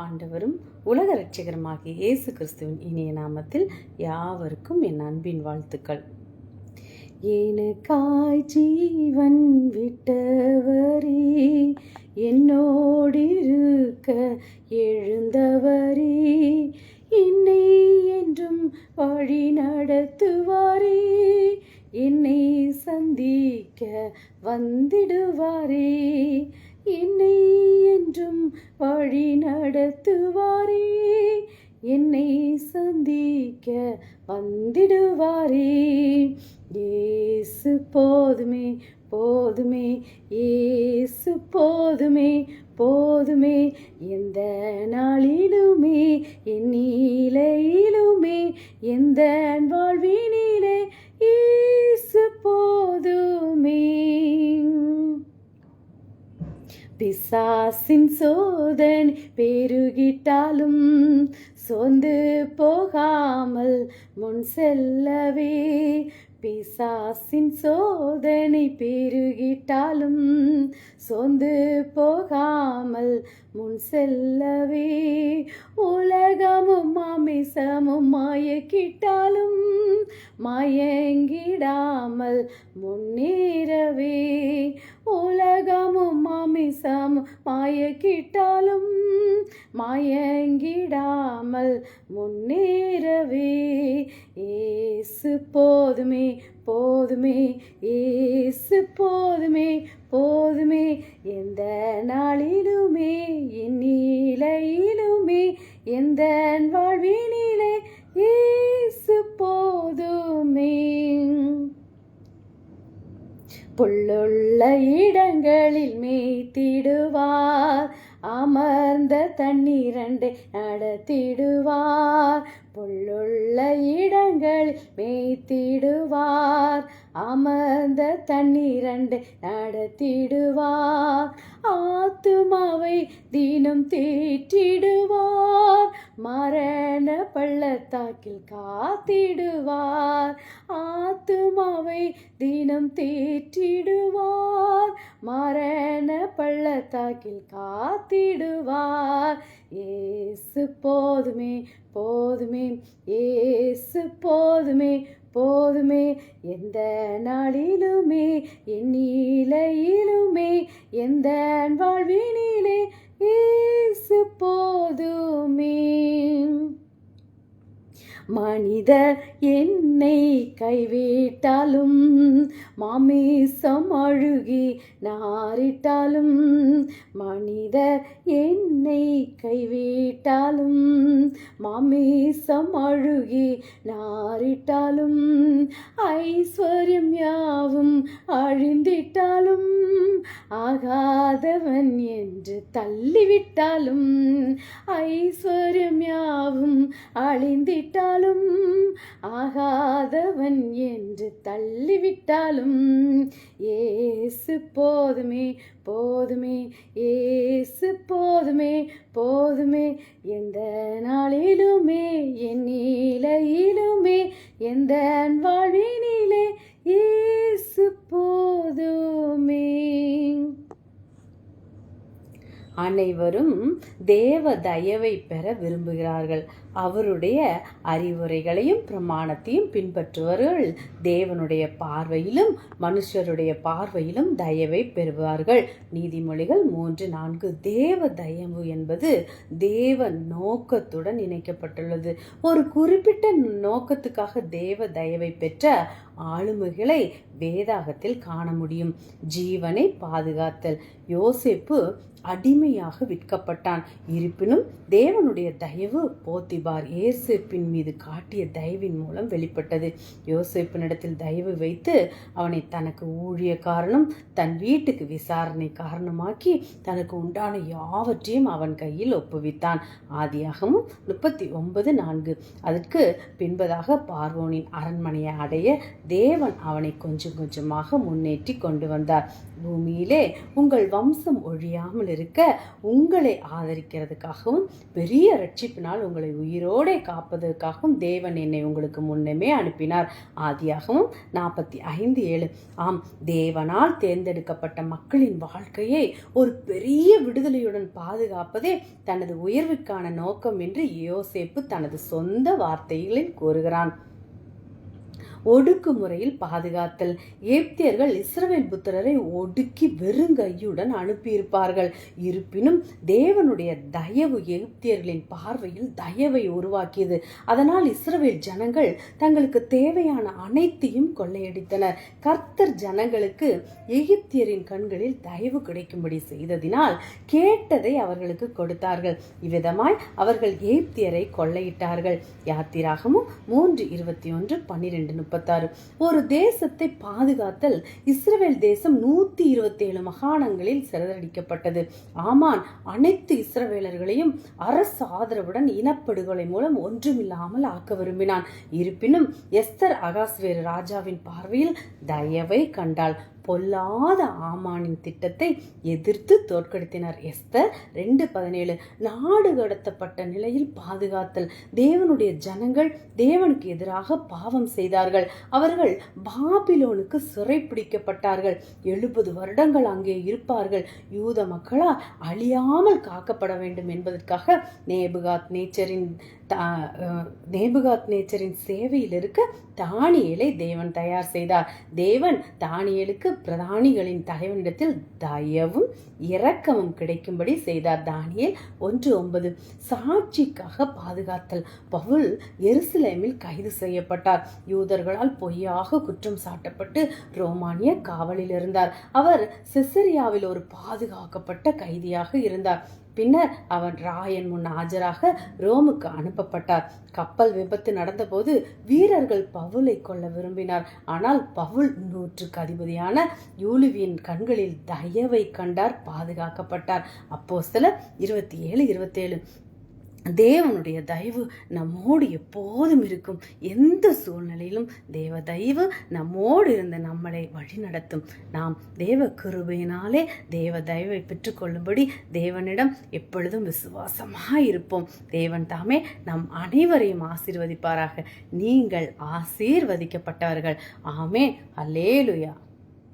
ஆண்டவரும் உலக இரட்சகருமாகிய இயேசு கிறிஸ்துவின் இனிய நாமத்தில் யாவருக்கும் என் அன்பின் வாழ்த்துக்கள். எனக்காய் ஜீவன் விட்டவரே என்னோடிருக்க எழுந்தவரே என்னை என்றும் வழி நடத்துவாரே என்னை சந்திக்க வந்திடுவாரே. நடத்துவாரே. என்னை சந்திக்க வந்திடுவாரே. ஏசு போதுமே போதுமே ஏசு போதுமே போதுமே. எந்த நாளிலுமே என் நீலையிலுமே எந்த வாழ்வினிலே ஏசு போதுமே. பிசாசின் சோதன் பெருகிட்டாலும் சோர்ந்து போகாமல் முன் செல்லவே. பிசாசின் சோதனை பெருகிட்டாலும் சோர்ந்து போகாமல் முன் செல்லவே. உலகமும் மாமிசமும் மாயக்கிட்டாலும் மயங்கிடாமல் முன்னேறவே. உலகமும் மாமிசமும் மாயக்கிட்டாலும் மயங்கிடாமல் முன்னேறவே. ஏசு போதுமே போதுமே ஏசு போதுமே போதுமே. எந்த நாளிலுமே என் நிலையிலுமே எந்த வாழ்வினிலே ஏசு போதும். புல்லுள்ள இடங்களில் மேய்த்திடுவார் அமர்ந்த தண்ணீரண்டை நடத்திடுவார். புல்லுள்ள இடங்களில் மேய்த்திடுவார் அமர்ந்த தண்ணீரண்டை நடத்திடுவார். ஆத்துமாவை தினம் தேற்றிடுவார். மரண பள்ளத்தாக்கில் காத்திடுவார். ஆத்துமாவை தினம் தேற்றிடுவார். மரண பள்ளத்தாக்கில் காத்திடுவார். ஏசு போதுமே போதுமே ஏசு போதுமே போதுமே எந்த நாளிலுமே என் நிலையிலுமே எந்த வாழ்வினிலே ஏசு போதும். மனிதர் என்னை கைவிட்டாலும் மாமிசம் அழுகி நாரிட்டாலும் மனிதர் என்னை கைவிட்டாலும் மாமிசம் அழுகி நாரிட்டாலும் ஐஸ்வர்யம் யாவும் அழிந்திட்டாலும் ஆகாதவன் என்று தள்ளிவிட்டாலும் ஐஸ்வர்யம் யாவும் தள்ளிவிட்டாலும் ஆகாதவன் என்று தள்ளிவிட்டாலும் ஏசு போதுமே போதுமே ஏசு போதுமே போதுமே எந்த நாளிலுமே என் நிலையிலுமே எந்த வாழ்வினிலே ஏசு போதுமே. அனைவரும் தேவ தயவை பெற விரும்புகிறார்கள். அவருடைய அறிவுரைகளையும் பிரமாணத்தையும் பின்பற்றுவர்கள் தேவனுடைய பார்வையிலும் மனுஷருடைய பார்வையிலும் தயவை பெறுவார்கள். நீதிமொழிகள் மூன்று நான்கு. தேவ தயவு என்பது தேவ நோக்கத்துடன் இணைக்கப்பட்டுள்ளது. ஒரு குறிப்பிட்ட நோக்கத்துக்காக தேவ தயவை பெற்ற ஆளுமைகளை வேதாகத்தில் காண முடியும். ஜீவனை பாதுகாத்தல். யோசிப்பு அடிமையாக விற்கப்பட்டான். இருப்பினும் தேவனுடைய தயவு போத்திபார் ஏசேப்பின் மீது காட்டிய தயவின் மூலம் வெளிப்பட்டது. யோசேப்பினிடத்தில் தயவு வைத்து அவனை தனக்கு ஊழிய காரணம் தன் வீட்டுக்கு விசாரணை காரணமாக்கி தனக்கு உண்டான யாவற்றையும் அவன் கையில் ஒப்புவித்தான். ஆதியாகமும் முப்பத்தி ஒன்பது நான்கு. அதற்கு பின்பதாக பார்வோனின் அரண்மனையை அடைய தேவன் அவனை கொஞ்சம் கொஞ்சமாக முன்னேற்றி கொண்டு வந்தார். பூமியிலே உங்கள் வம்சம் ஒழியாமல் இருக்க உங்களை ஆதரிக்கிறதுக்காகவும் பெரிய ரட்சிப்பினால் உங்களை உயிரோடே காப்பதற்காகவும் தேவன் என்னை உங்களுக்கு முன்னமே அனுப்பினார். ஆதியாகவும் நாற்பத்தி ஐந்து ஏழு. ஆம் தேவனால் தேர்ந்தெடுக்கப்பட்ட மக்களின் வாழ்க்கையை ஒரு பெரிய விடுதலையுடன் பாதுகாப்பதே தனது உயர்வுக்கான நோக்கம் என்று யோசேப்பு தனது சொந்த வார்த்தைகளில் கூறுகிறான். ஒடுக்குமுறையில் பாதுகாத்தல். ஏப்தியர்கள் இஸ்ரவேல் புத்திரரை ஒடுக்கி வெறுங்கையுடன் அனுப்பியிருப்பார்கள். இருப்பினும் தேவனுடைய தயவு எகிப்தியர்களின் பார்வையில் தயவை உருவாக்கியது. அதனால் இஸ்ரவேல் ஜனங்கள் தங்களுக்கு தேவையான அனைத்தையும் கொள்ளையடித்தனர். கர்த்தர் ஜனங்களுக்கு எகிப்தியரின் கண்களில் தயவு கிடைக்கும்படி செய்ததினால் கேட்டதை அவர்களுக்கு கொடுத்தார்கள். இவ்விதமாய் அவர்கள் எகிப்தியரை கொள்ளையிட்டார்கள். யாத்திராகமும் மூன்று இருபத்தி ஒன்று பன்னிரெண்டு முப்பத்தாறு. ஒரு தேசத்தை பாதுகாத்தல் இஸ்ரவேல் தேசம் நூத்தி இருபத்தேழு மகாணங்களில் சிறதடிக்கப்பட்டது. ஆமான் அனைத்து இஸ்ரவேலர்களையும் அரசு ஆதரவுடன் இனப்படுகொலை மூலம் ஒன்றுமில்லாமல் ஆக்க விரும்பினான். இருப்பினும் எஸ்தர் அகாஸ்வேரு ராஜாவின் பார்வையில் தயவை கண்டாள். பொல்லாத ஆமானின் திட்டத்தை எதிர்த்து தோற்கடித்தினார். எஸ்தர் ரெண்டு பதினேழு. நாடு கடத்தப்பட்ட நிலையில் பாதுகாத்தல். தேவனுடைய ஜனங்கள் தேவனுக்கு எதிராக பாவம் செய்தார்கள். அவர்கள் பாபிலோனுக்கு சிறைப்பிடிக்கப்பட்டார்கள் எழுபது வருடங்கள் அங்கே இருப்பார்கள். யூத மக்களால் அழியாமல் காக்கப்பட வேண்டும் என்பதற்காக நேபுகாத் நேச்சரின் நேபுகாத் நேச்சரின் சேவையில் இருக்க தானியலை தேவன் தயார் செய்தார். தேவன் தானியலுக்கு பிரதானிகளின் தலைவனிடத்தில் தயவும் இரக்கமும் கிடைக்கும்படி செய்தார் தானியல் ஒன்று ஒன்பது. சாட்சிக்காக பாதுகாத்தல். பவுல் எருசலேமில் கைது செய்யப்பட்டார். யூதர்களால் பொய்யாக குற்றம் சாட்டப்பட்டு ரோமானிய காவலில் இருந்தார். அவர் சிசரியாவில் ஒரு பாதுகாக்கப்பட்ட கைதியாக இருந்தார். பின்னர் அவர் ராயன் முன் ஆஜராக ரோமுக்கு அனுப்பப்பட்டார். கப்பல் விபத்து நடந்தபோது வீரர்கள் பவுலை கொள்ள விரும்பினார். ஆனால் பவுல் நூற்றுக்கு அதிபதியான யூலுவியின் கண்களில் தயவை கண்டார் பாதுகாக்கப்பட்டார். அப்போ சில இருபத்தி ஏழு இருபத்தேழு. தேவனுடைய தயவு நம்மோடு எப்போதும் இருக்கும். எந்த சூழ்நிலையிலும் தேவ தயவு நம்மோடு இருந்து நம்மளை வழிநடத்தும். நாம் தேவ கிருபையினாலே தேவ தயவை பெற்றுக்கொள்ளும்படி தேவனிடம் எப்பொழுதும் விசுவாசமாக இருப்போம். தேவன் தாமே நம் அனைவரையும் ஆசீர்வதிப்பாராக. நீங்கள் ஆசீர்வதிக்கப்பட்டவர்கள். ஆமே அல்லேலுயா